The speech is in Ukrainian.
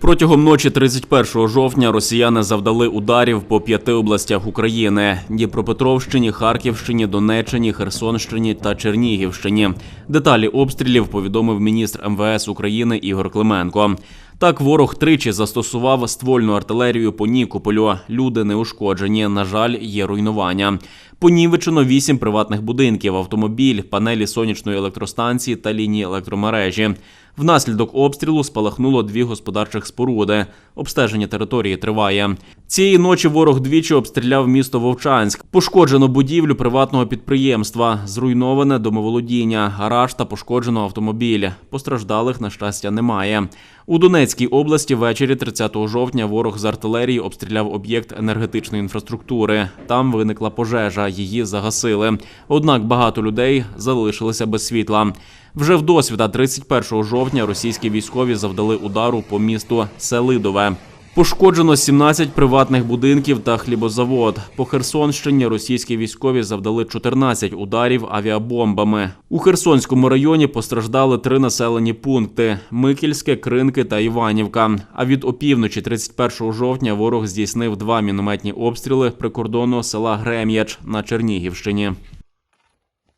Протягом ночі 31 жовтня росіяни завдали ударів по п'яти областях України: Дніпропетровщині, Харківщині, Донеччині, Херсонщині та Чернігівщині. Деталі обстрілів повідомив міністр МВС України Ігор Клименко. Так, ворог тричі застосував ствольну артилерію по Нікополю. Люди не ушкоджені. На жаль, є руйнування. Понівечено вісім приватних будинків, автомобіль, панелі сонячної електростанції та лінії електромережі. Внаслідок обстрілу спалахнуло дві господарчих споруди. Обстеження території триває. Цієї ночі ворог двічі обстріляв місто Вовчанськ. Пошкоджено будівлю приватного підприємства, зруйноване домоволодіння, гараж та пошкоджено автомобіль. Постраждалих, на щастя, немає. У Донецькій області ввечері 30 жовтня ворог з артилерії обстріляв об'єкт енергетичної інфраструктури. Там виникла пожежа, її загасили. Однак багато людей залишилися без світла. Вже вдосвіта 31 жовтня російські військові завдали удару по місту Селидове. Пошкоджено 17 приватних будинків та хлібозавод. По Херсонщині російські військові завдали 14 ударів авіабомбами. У Херсонському районі постраждали три населені пункти: Микільське, Кринки та Іванівка. А від опівночі 31 жовтня ворог здійснив два мінометні обстріли прикордонного села Грем'яч на Чернігівщині.